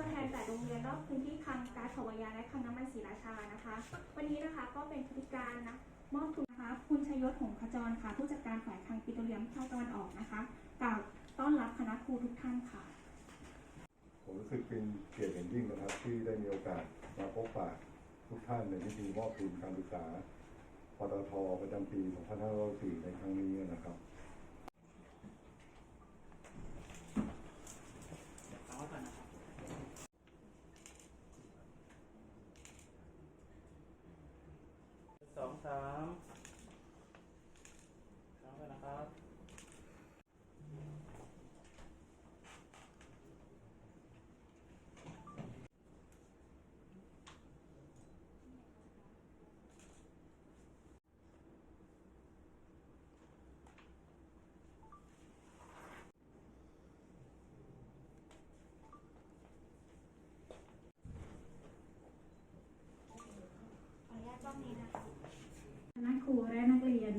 ตัวแทนจากโรงเรียนรอบพื้นที่คังการขวายาและคังน้ำมันศรีราชานะคะ วันนี้นะคะก็เป็นพิธีการนะมอบทุนนะคะ คุณชยศหงส์ขจรค่ะ ผู้จัดการฝ่ายคังปิโตรเลียมภาคตะวันออกนะคะกล่าวต้อนรับคณะครูทุกท่านค่ะ ผมรู้สึกเป็นเกียรติอย่างยิ่งนะครับ ที่ได้มีโอกาสมาพบปะทุกท่านในพิธีมอบทุนการศึกษาปตทประจำปี 2564ในครั้งนี้นะครับ เอาไว้ก่อนนะครับ สองสามสองไปนะครับขออนุญาตกล้องนี้นะคะ คณะครูและนักเรียน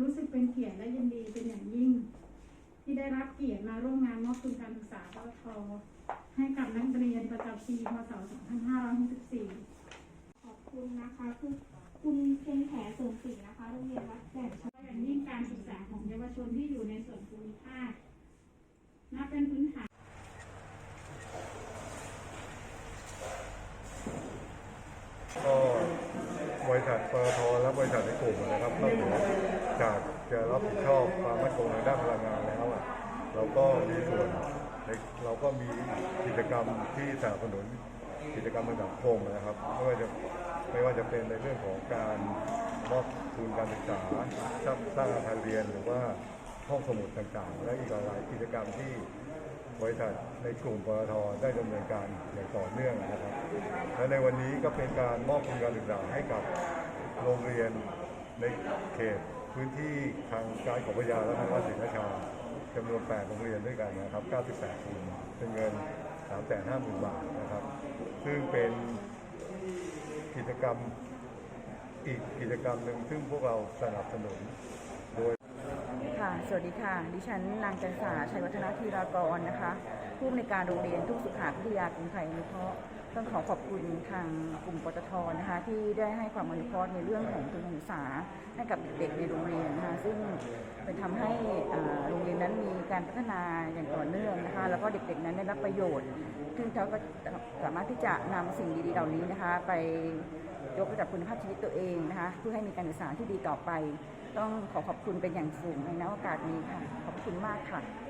รู้สึกเป็นเกียรติและยินดีเป็นอย่างยิ่ง ที่ได้รับเกียรติมาร่วมงานมอบทุนการศึกษาปตทให้กับนักเรียนประจำปีพศ 2564 ขอบคุณนะคะคือคุณเพียงแผเสมศรีนะคะโรงเรียนวัดแก่นเพราะอย่างยิ่งการศึกษาของเยาวชนที่อยู่ในส่วนภูมิภาคนับเป็นพื้นฐานก็ บริษัทปตทและบริษัทในกลุ่มนะครับนอกเหนือจากจะรับผิดชอบความมั่นคงทางด้านพลังงานแล้วอะเราก็มีส่วนเราก็มีกิจกรรมที่สนับสนุนกิจกรรมทางสังคมนะครับไม่ว่าจะไม่ว่าจะเป็นในเรื่องของการมอบทุนการศึกษาสร้างอาคารเรียนหรือว่าห้องสมุดต่างๆ และอีกหลายกิจกรรมที่ บริษัทในกลุ่มปตทได้ดำเนินการอย่างต่อเนื่องนะครับ และในวันนี้ก็เป็นการมอบทุนการศึกษาให้กับโรงเรียนในเขตพื้นที่ทางการของพยาและทางวัดศรีราชาจำนวน 8 โรงเรียนด้วยกันนะครับ 98ทุนเป็นเงิน 350,000 บาทนะครับ ซึ่งเป็นกิจกรรมอีกกิจกรรมหนึ่งซึ่งพวกเราสนับสนุน ค่ะ สวัสดีค่ะ ดิฉันนางจันสาชัยวัฒนธีรากรนะคะ ผู้อำนวยการโรงเรียนทุกสุขาพิทยากรุงไทยอนุเคราะห์ต้องขอขอบคุณทางกลุ่มปตทนะคะ ที่ได้ให้ความอนุเคราะห์ในเรื่องของทุนการศึกษาให้กับเด็กๆในโรงเรียนนะคะ ซึ่งเป็นทำให้ การพัฒนาอย่างต่อเนื่องนะคะ แล้วก็เด็กๆนั้นได้รับประโยชน์ ซึ่งเขาก็สามารถที่จะนำสิ่งดีๆเหล่านี้นะคะ ไปยกระดับคุณภาพชีวิตตัวเองนะคะ เพื่อให้มีการศึกษาที่ดีต่อไป ต้องขอขอบคุณเป็นอย่างสูงในโอกาสนี้ค่ะ ขอบคุณมากค่ะ